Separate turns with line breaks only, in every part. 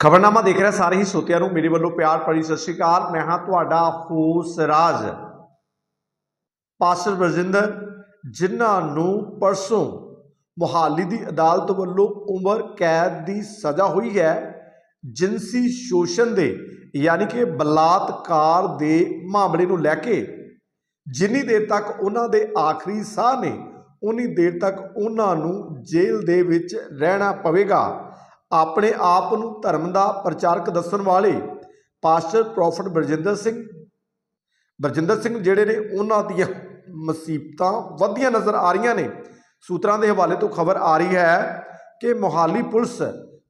ਖਬਰਨਾਮਾ ਦੇਖ ਰਿਹਾ ਸਾਰੇ ਹੀ ਸੋਤਿਆਂ ਨੂੰ, ਮੇਰੇ ਵੱਲੋਂ ਪਿਆਰ ਭਰੀ ਸਤਿ ਸ਼੍ਰੀ ਅਕਾਲ। ਮੈਂ ਹਾਂ ਤੁਹਾਡਾ ਹੋਸ ਰਾਜ ਪਾਸਟਰ ਬਰਜਿੰਦਰ ਜਿਨ੍ਹਾਂ ਨੂੰ ਪਰਸੋਂ ਮੁਹਾਲੀ ਦੀ ਅਦਾਲਤ ਵੱਲੋਂ ਉਮਰ ਕੈਦ ਦੀ ਸਜ਼ਾ ਹੋਈ ਹੈ, ਜਿਨਸੀ ਸ਼ੋਸ਼ਣ ਦੇ, ਯਾਨੀ ਕਿ ਬਲਾਤਕਾਰ ਦੇ ਮਾਮਲੇ ਨੂੰ ਲੈ ਕੇ, ਜਿੰਨੀ ਦੇਰ ਤੱਕ ਉਹਨਾਂ ਦੇ ਆਖਰੀ ਸਾਹ ਨੇ, ਉਨੀ ਦੇਰ ਤੱਕ ਉਹਨਾਂ ਨੂੰ ਜੇਲ੍ਹ ਦੇ ਵਿੱਚ ਰਹਿਣਾ ਪਵੇਗਾ। ਆਪਣੇ ਆਪ ਨੂੰ ਧਰਮ ਦਾ ਪ੍ਰਚਾਰਕ ਦੱਸਣ ਵਾਲੇ ਪਾਸਟਰ ਪ੍ਰੋਫਟ ਬਰਜਿੰਦਰ ਸਿੰਘ। ਬਰਜਿੰਦਰ ਸਿੰਘ ਜਿਹੜੇ ਨੇ ਉਹਨਾਂ ਦੀਆਂ ਮੁਸੀਬਤਾਂ ਵਧੀਆਂ ਨਜ਼ਰ ਆ ਰਹੀਆਂ ਨੇ। ਸੂਤਰਾਂ ਦੇ ਹਵਾਲੇ ਤੋਂ ਖਬਰ ਆ ਰਹੀ ਹੈ ਕਿ ਮੋਹਾਲੀ ਪੁਲਿਸ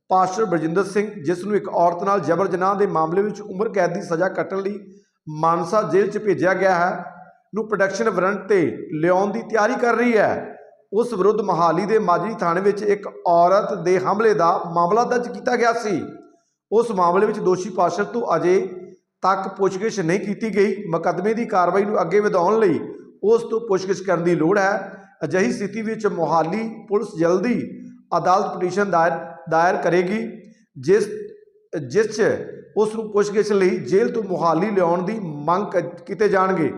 ਪਾਸਟਰ ਬਰਜਿੰਦਰ ਸਿੰਘ, ਜਿਸ ਨੂੰ ਇੱਕ ਔਰਤ ਨਾਲ ਜਬਰ ਜਨਾਹ ਦੇ ਮਾਮਲੇ ਵਿੱਚ ਉਮਰ ਕੈਦ ਦੀ ਸਜ਼ਾ ਕੱਟਣ ਲਈ ਮਾਨਸਾ ਜੇਲ੍ਹ 'ਚ ਭੇਜਿਆ ਗਿਆ ਹੈ, ਨੂੰ ਪ੍ਰੋਡਕਸ਼ਨ ਵਾਰੰਟ ਤੇ ਲਿਆਉਣ ਦੀ ਤਿਆਰੀ ਕਰ ਰਹੀ ਹੈ। ਉਸ ਵਿਰੁੱਧ ਮੋਹਾਲੀ ਦੇ ਮਾਜਰੀ ਥਾਣੇ ਵਿੱਚ ਇੱਕ ਔਰਤ ਦੇ ਹਮਲੇ ਦਾ ਮਾਮਲਾ ਦਰਜ ਕੀਤਾ ਗਿਆ ਸੀ। ਉਸ ਮਾਮਲੇ ਵਿੱਚ ਦੋਸ਼ੀ ਪਾਸਟਰ ਤੋਂ ਅਜੇ ਤੱਕ ਪੁੱਛਗਿੱਛ ਨਹੀਂ ਕੀਤੀ ਗਈ। ਮੁਕੱਦਮੇ ਦੀ ਕਾਰਵਾਈ ਨੂੰ ਅੱਗੇ ਵਧਾਉਣ ਲਈ ਉਸ ਤੋਂ ਪੁੱਛਗਿੱਛ ਕਰਨ ਦੀ ਲੋੜ ਹੈ। ਅਜਿਹੀ ਸਥਿਤੀ ਵਿੱਚ ਮੋਹਾਲੀ ਪੁਲਿਸ ਜਲਦੀ ਅਦਾਲਤ ਪਟੀਸ਼ਨ ਦਾਇਰ ਦਾਇਰ ਕਰੇਗੀ, ਜਿਸ ਜਿਸ 'ਚ ਉਸ ਨੂੰ ਪੁੱਛਗਿੱਛ ਲਈ ਜੇਲ੍ਹ ਤੋਂ ਮੋਹਾਲੀ ਲਿਆਉਣ ਦੀ ਮੰਗ ਕ- ਕੀਤੇ ਜਾਣਗੇ।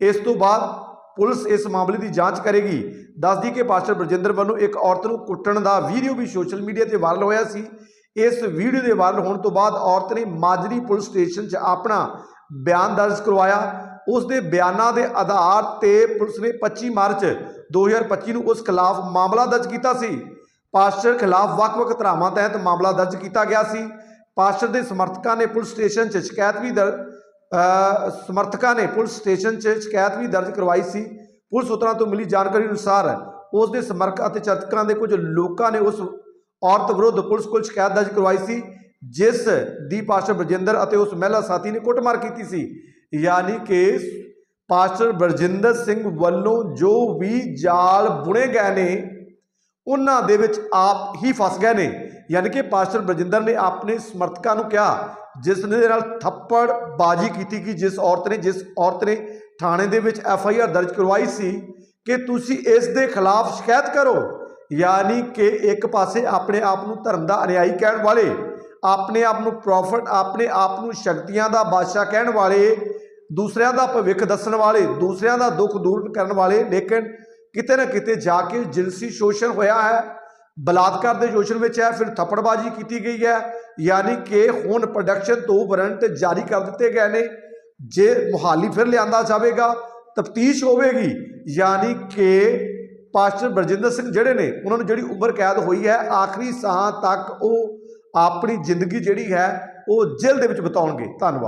ਇਸ ਤੋਂ ਬਾਅਦ ਪੁਲਿਸ ਇਸ ਮਾਮਲੇ ਦੀ ਜਾਂਚ ਕਰੇਗੀ। ਦੱਸਦੀ ਕਿ ਪਾਸਟਰ ਬਰਜਿੰਦਰ ਵੱਲੋਂ ਇੱਕ ਔਰਤ ਨੂੰ ਕੁੱਟਣ ਦਾ ਵੀਡੀਓ ਵੀ ਸੋਸ਼ਲ ਮੀਡੀਆ ਤੇ ਵਾਇਰਲ ਹੋਇਆ ਸੀ। ਇਸ ਵੀਡੀਓ ਦੇ ਵਾਇਰਲ ਹੋਣ ਤੋਂ ਬਾਅਦ ਔਰਤ ਨੇ ਮਾਜਰੀ ਪੁਲਿਸ ਸਟੇਸ਼ਨ 'ਚ ਆਪਣਾ ਬਿਆਨ ਦਰਜ ਕਰਵਾਇਆ। ਉਸ ਦੇ ਬਿਆਨਾਂ ਦੇ ਆਧਾਰ ਤੇ ਪੁਲਿਸ ਨੇ 25 ਮਾਰਚ 2025 ਨੂੰ ਉਸ ਖਿਲਾਫ ਮਾਮਲਾ ਦਰਜ ਕੀਤਾ ਸੀ। ਪਾਸਟਰ ਖਿਲਾਫ ਵੱਖ-ਵੱਖ ਧਾਰਾਵਾਂ ਤਹਿਤ ਮਾਮਲਾ ਦਰਜ ਕੀਤਾ ਗਿਆ ਸੀ। ਪਾਸਟਰ ਦੇ ਸਮਰਥਕਾਂ ਨੇ ਪੁਲਿਸ ਸਟੇਸ਼ਨ 'ਚ ਸ਼ਿਕਾਇਤ ਵੀ ਦਰ ਸਮਰਥਕਾਂ ਨੇ ਪੁਲਿਸ ਸਟੇਸ਼ਨ 'ਚ ਸ਼ਿਕਾਇਤ ਵੀ ਦਰਜ ਕਰਵਾਈ ਸੀ। ਪੁਲਿਸ ਸੂਤਰਾਂ ਤੋਂ ਮਿਲੀ ਜਾਣਕਾਰੀ ਅਨੁਸਾਰ ਉਸ ਦੇ ਸਮਰਥਕ ਅਤੇ ਚਰਚਕਾਂ ਦੇ ਕੁਝ ਲੋਕਾਂ ਨੇ ਉਸ ਔਰਤ ਵਿਰੁੱਧ ਪੁਲਿਸ ਕੋਲ ਸ਼ਿਕਾਇਤ ਦਰਜ ਕਰਵਾਈ ਸੀ, ਜਿਸ ਦੀ ਪਾਸਟਰ ਬਰਜਿੰਦਰ ਅਤੇ ਉਸ ਮਹਿਲਾ ਸਾਥੀ ਨੇ ਕੁੱਟਮਾਰ ਕੀਤੀ ਸੀ। ਯਾਨੀ ਕਿ ਪਾਸਟਰ ਬਰਜਿੰਦਰ ਸਿੰਘ ਵੱਲੋਂ ਜੋ ਵੀ ਜਾਲ ਬੁਣੇ ਗਏ ਨੇ, ਉਹਨਾਂ ਦੇ ਵਿੱਚ ਆਪ ਹੀ ਫਸ ਗਏ ਨੇ। ਯਾਨੀ ਕਿ ਪਾਸਟਰ ਬਰਜਿੰਦਰ ਨੇ ਆਪਣੇ ਸਮਰਥਕਾਂ ਨੂੰ ਕਿਹਾ ਜਿਸ ਨੇ ਨਾਲ ਥੱਪੜ ਬਾਜੀ ਕੀਤੀ ਕਿ ਜਿਸ ਔਰਤ ਨੇ, ਜਿਸ ਔਰਤ ਨੇ ਥਾਣੇ ਦੇ ਵਿੱਚ ਐਫ ਆਈ ਆਰ ਦਰਜ ਕਰਵਾਈ ਸੀ ਕਿ ਤੁਸੀਂ ਇਸ ਦੇ ਖਿਲਾਫ ਸ਼ਿਕਾਇਤ ਕਰੋ। ਯਾਨੀ ਕਿ ਇੱਕ ਪਾਸੇ ਆਪਣੇ ਆਪ ਨੂੰ ਧਰਮ ਦਾ ਅਨਿਆਈ ਕਹਿਣ ਵਾਲੇ, ਆਪਣੇ ਆਪ ਨੂੰ ਪ੍ਰੋਫਟ ਆਪਣੇ ਆਪ ਨੂੰ ਸ਼ਕਤੀਆਂ ਦਾ ਬਾਦਸ਼ਾਹ ਕਹਿਣ ਵਾਲੇ, ਦੂਸਰਿਆਂ ਦਾ ਭਵਿੱਖ ਦੱਸਣ ਵਾਲੇ, ਦੂਸਰਿਆਂ ਦਾ ਦੁੱਖ ਦੂਰ ਕਰਨ ਵਾਲੇ, ਲੇਕਿਨ ਕਿਤੇ ਨਾ ਕਿਤੇ ਜਾ ਕੇ ਜਿਨਸੀ ਸ਼ੋਸ਼ਣ ਹੋਇਆ ਹੈ। ਬਲਾਤਕਾਰ ਦੇ ਸ਼ੋਸ਼ਣ ਵਿੱਚ ਹੈ ਫਿਰ ਥੱਪੜਬਾਜ਼ੀ ਕੀਤੀ ਗਈ ਹੈ, ਯਾਨੀ ਕਿ ਹੁਣ ਪ੍ਰੋਡਕਸ਼ਨ ਤੋਂ ਵਾਰੰਟ ਜਾਰੀ ਕਰ ਦਿੱਤੇ ਗਏ ਨੇ। ਜੇ ਮੁਹਾਲੀ ਫਿਰ ਲਿਆਂਦਾ ਜਾਵੇਗਾ, ਤਫਤੀਸ਼ ਹੋਵੇਗੀ, ਯਾਨੀ ਕਿ ਪਾਸਟਰ ਬਰਜਿੰਦਰ ਸਿੰਘ ਜਿਹੜੇ ਨੇ, ਉਹਨਾਂ ਨੂੰ ਜਿਹੜੀ ਉਮਰ ਕੈਦ ਹੋਈ ਹੈ, ਆਖਰੀ ਸਾਹ ਤੱਕ ਉਹ ਆਪਣੀ ਜ਼ਿੰਦਗੀ ਜਿਹੜੀ ਹੈ, ਉਹ ਜੇਲ੍ਹ ਦੇ ਵਿੱਚ ਬਿਤਾਉਣਗੇ। ਧੰਨਵਾਦ।